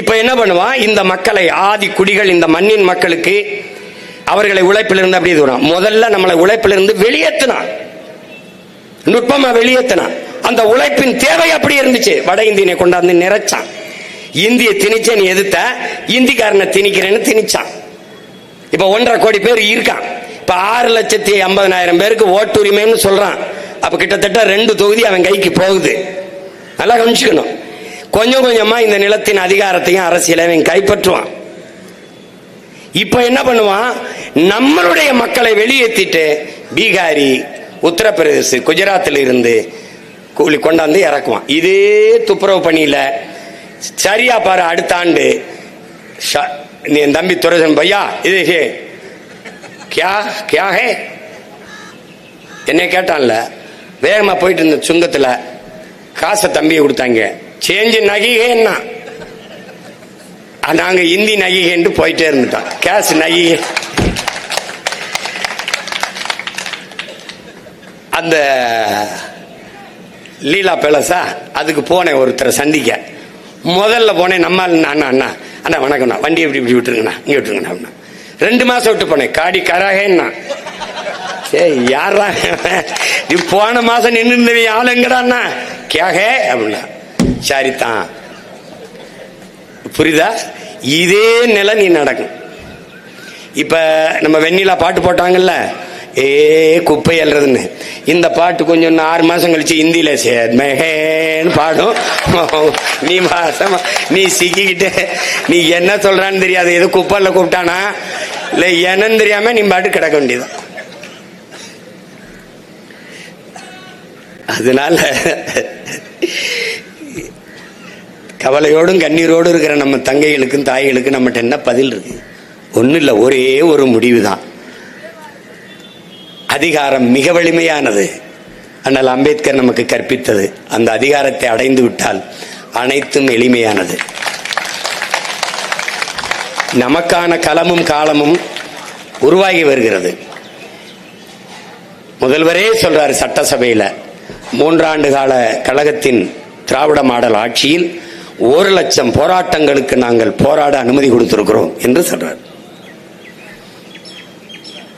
இப்ப என்ன பண்ணுவான்? இந்த மக்களை ஆதி குடிகள் இந்த மண்ணின் மக்களுக்கு அவர்களை உழைப்பிலிருந்து அப்படி தூரம் முதல்ல நம்மளை உழைப்பிலிருந்து வெளியேற்றினான் நுட்பமா வெளியேற்றினான் அந்த உழைப்பின் தேவை அப்படி இருந்துச்சு. வட இந்தியனை கொண்டாந்து நிறைச்சான். இந்திய திணிச்சேன்னு எதிர்த்த இந்திக்காரனை திணிக்கிறேன்னு திணிச்சான். இப்ப ஒன்றரை கோடி பேர் இருக்கான். இப்ப ஆறு லட்சத்தி ஐம்பதனாயிரம் பேருக்கு ஓட்டுரிமைன்னு சொல்றான். அப்ப கிட்டத்தட்ட ரெண்டு தொகுதி அவன் கைக்கு போகுது. நல்லா கவனிச்சுக்கணும். கொஞ்சம் கொஞ்சமா இந்த நிலத்தின் அதிகாரத்தையும் அரசியலையும் கைப்பற்றுவான். இப்ப என்ன பண்ணுவான்? நம்மளுடைய மக்களை வெளியேற்றிட்டு பீகாரி உத்தரப்பிரதேச குஜராத்தில் இருந்து கூலி கொண்டாந்து இறக்குவான். இதே துப்புரவு பணியில சரியா பாரு அடுத்த ஆண்டு ஷ- நீ என் தம்பி துரசன் பையா இது ஹே கியா கியா ஹே? என்னை கேட்டான்ல வேகமா போயிட்டு இருந்த சுங்கத்துல காசை தம்பியை கொடுத்தாங்க. சேஞ்சு நகிகேன்னா நாங்க இந்தி நகிகேன்ட்டு போயிட்டே இருந்துட்டோம். கேஷ் நகிகை அந்த லீலா பேலஸா அதுக்கு போனேன் ஒருத்தரை சந்திக்க. முதல்ல போனேன் நம்ம அண்ணா அண்ணா அண்ணா வணக்கம்ண்ணா வண்டி இப்படி இப்படி விட்டுருங்கண்ணா இங்கே விட்டுருங்கண்ணா அப்படின்னா ரெண்டு மாசம் விட்டு போனேன். காடி கராகேன்னா சரி யாரா நீ போன மாசம் நின்று ஆளுங்கடா ஆளுங்கடாண்ணா கேகே அப்படின்னா. சரிதான். புரியுதா? இதே நிலை நீ நடக்கும் இப்ப நம்ம வெண்ணிலா பாட்டு போட்டாங்கல்ல? ஏ குப்பை அல்றதுன்னு இந்த பாட்டு கொஞ்சம் இன்னும் ஆறு மாசம் கழிச்சு ஹிந்தியில சேத்மேன்னு பாடும். நீ மாசமா நீ சிக்கிக்கிட்டு நீ என்ன சொல்றான்னு தெரியாது. எது குப்பல்ல கூப்பிட்டானா? இல்ல என்னன்னு தெரியாம நீ பாட்டு கிடக்க வேண்டியது அதனால கவலையோடும் கண்ணீரோடும் இருக்கிற நம்ம தங்கைகளுக்கும் தாய்களுக்கும் நம்மகிட்ட என்ன பதில் இருக்கு? ஒன்றும் இல்லை ஒரே ஒரு முடிவு தான் அதிகாரம் மிக வலிமையானது. ஆனால் அம்பேத்கர் நமக்கு கற்பித்தது. அந்த அதிகாரத்தை அடைந்து விட்டால் அனைத்தும் எளிமையானது. நமக்கான களமும் காலமும் உருவாகி வருகிறது. முதல்வரே சொல்றார் சட்டசபையில் மூன்றாண்டு கால கழகத்தின் திராவிட மாடல் ஆட்சியில் ஒரு லட்சம் போராட்டங்களுக்கு நாங்கள் போராட அனுமதி கொடுத்திருக்கிறோம் என்று சொல்றார்.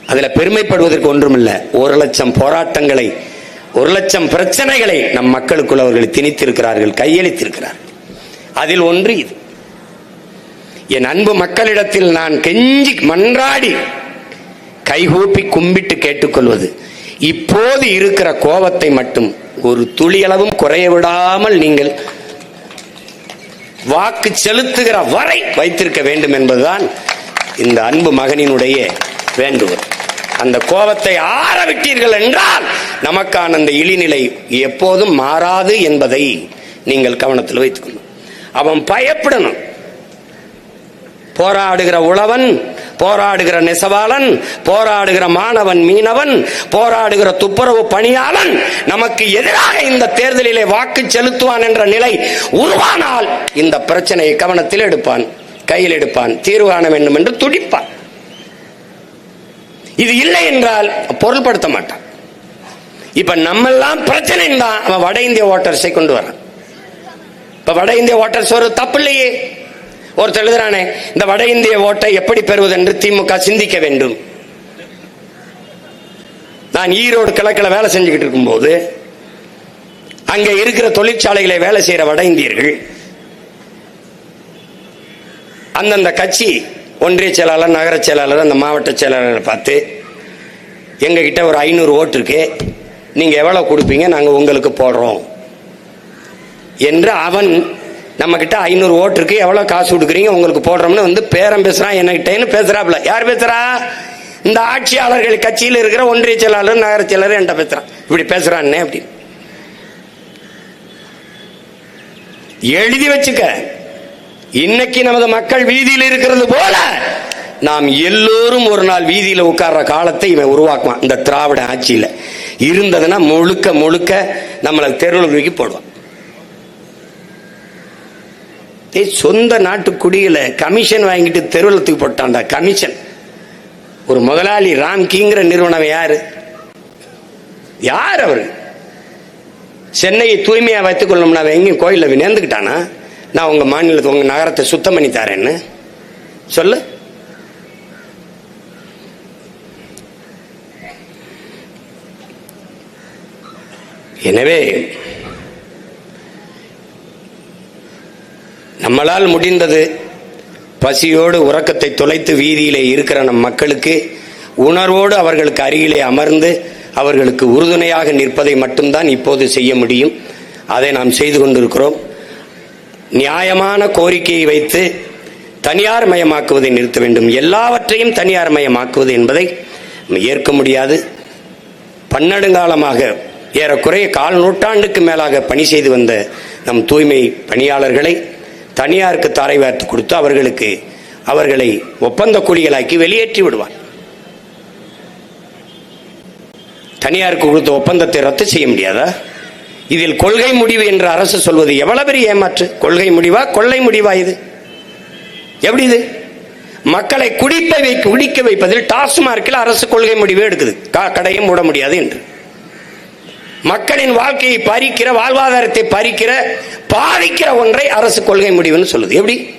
அதில் பெருமைப்படுவதற்கு ஒன்றுமில்லை. ஒரு லட்சம் போராட்டங்களை ஒரு லட்சம் பிரச்சனைகளை நம் மக்களுக்குள் அவர்கள் திணித்திருக்கிறார்கள் கையளித்திருக்கிறார்கள். அதில் ஒன்று இது. என் அன்பு மக்களிடத்தில் நான் கெஞ்சி மன்றாடி கைகூப்பி கும்பிட்டு கேட்டுக்கொள்வது இப்போது இருக்கிற கோபத்தை மட்டும் ஒரு துளியளவும் குறைய விடாமல் நீங்கள் வாக்கு செலுத்துகிற வரை வைத்திருக்க வேண்டும் என்பதுதான் இந்த அன்பு மகனினுடைய வேண்டுகோள். அந்த கோபத்தை ஆற விட்டீர்கள் என்றால் நமக்கான அந்த இழிநிலை எப்போதும் மாறாது என்பதை நீங்கள் கவனத்தில் வைத்துக்கணும் அவன் பயப்படணும். போராடுகிற உழவன் போராடுகிற நெசவாளன் போராடுகிற மாணவன் மீனவன் போராடுகிற துப்புரவு பணியாளன் நமக்கு எதிராக இந்த தேர்தலிலே வாக்கு செலுத்துவான் என்ற நிலை உருவானால் இந்த பிரச்சனையை கவனத்தில் எடுப்பான் கையில் எடுப்பான் தீர்வு காண வேண்டும் என்று துடிப்பான். இது இல்லை என்றால் பொருள்படுத்த மாட்டான். இப்ப நம்மெல்லாம் பிரச்சனை தான் அவன் வட இந்திய ஓட்டர்ஸை கொண்டு வரான் இப்ப வட இந்திய ஓட்டர்ஸ் ஒரு தப்பு இல்லையே. ஒருத்தர் எழுதுறானே இந்த வட இந்திய ஓட்டை எப்படி பெறுவது என்று திமுக சிந்திக்க வேண்டும். நான் ஈரோடு கிழக்கில் வேலை செஞ்சுக்கிட்டு இருக்கும்போது அங்கே இருக்கிற தொழிற்சாலைகளை வேலை செய்கிற வட இந்தியர்கள் அந்தந்த கட்சி ஒன்றிய செயலாளர் நகர செயலாளர் அந்த மாவட்ட செயலாளரை பார்த்து எங்ககிட்ட ஒரு ஐநூறு ஓட்டு இருக்கு நீங்கள் எவ்வளோ கொடுப்பீங்க நாங்கள் உங்களுக்கு போடுறோம் என்று அவன் நம்ம கிட்ட ஐநூறு ஓட்டு இருக்கு எவ்வளவு காசு கொடுக்குறீங்க உங்களுக்கு போடுறோம்னு வந்து பேரம் பேசுறான் என்கிட்டன்னு பேசுகிறாப்புல யார் பேசுறா? இந்த ஆட்சியாளர்கள் கட்சியில் இருக்கிற ஒன்றிய செயலாளர் நகர செயலாளர் என்கிட்ட பேசுறான். இப்படி பேசுகிறான்னே அப்படி. எழுதி வச்சுக்க. இன்னைக்கு நமது மக்கள் வீதியில் இருக்கிறது போல நாம் எல்லோரும் ஒரு நாள் வீதியில் உட்கார்ற காலத்தை இவன் உருவாக்குவான் இந்த திராவிட ஆட்சியில். இருந்ததுன்னா முழுக்க முழுக்க நம்மளை தெருவில் தூக்கி போடுவான். சொந்த நாட்டு குடியில கமிஷன் வாங்கிட்டு தெருவில் தூக்கி போட்டான்டா கமிஷன் ஒரு முதலாளி ராம் கிங்கிற நிறுவனம் யாரு? யார் அவரு? சென்னையை தூய்மையா வைத்துக் கொள்ளணும்னா எங்கேயும் கோயிலில் நேர்ந்துக்கிட்டானா நான் உங்க மாநிலத்தை உங்க நகரத்தை சுத்தம் பண்ணி தரேன்னு. சொல்லு. எனவே நம்மளால் முடிந்தது பசியோடு உறக்கத்தை தொலைத்து வீதியிலே இருக்கிற நம் மக்களுக்கு உணர்வோடு அவர்களுக்கு அருகிலே அமர்ந்து அவர்களுக்கு உறுதுணையாக நிற்பதை மட்டும்தான் இப்போது செய்ய முடியும். அதை நாம் செய்து கொண்டிருக்கிறோம். நியாயமான கோரிக்கையை வைத்து தனியார் மயமாக்குவதை நிறுத்த வேண்டும். எல்லாவற்றையும் தனியார் மயமாக்குவது என்பதை நம்ம ஏற்க முடியாது. பன்னெடுங்காலமாக ஏறக்குறைய கால் நூற்றாண்டுக்கு மேலாக பணி செய்து வந்த நம் தூய்மை பணியாளர்களை தனியாருக்கு தாரை வார்த்து கொடுத்து அவர்களுக்கு அவர்களை ஒப்பந்த கூலிகளாக்கி வெளியேற்றி விடுவார். தனியாருக்கு கொடுத்த ஒப்பந்தத்தை ரத்து செய்ய முடியாதா? இதில் கொள்கை முடிவு என்று அரசு சொல்வது எவ்வளவு பெரிய ஏமாற்று? கொள்கை முடிவா கொள்ளை முடிவா இது? எப்படி இது? மக்களை குடிப்பை குடிக்க வைப்பதில் டாஸ்மார்க்கில் அரசு கொள்கை முடிவு எடுக்குது. கா- மூட முடியாது என்று. மக்களின் வாழ்க்கையை பறிக்கிற வாழ்வாதாரத்தை பறிக்கிற பாதிக்கிற ஒன்றை அரசு கொள்கை முடிவுன்னு சொல்லுது. எப்படி?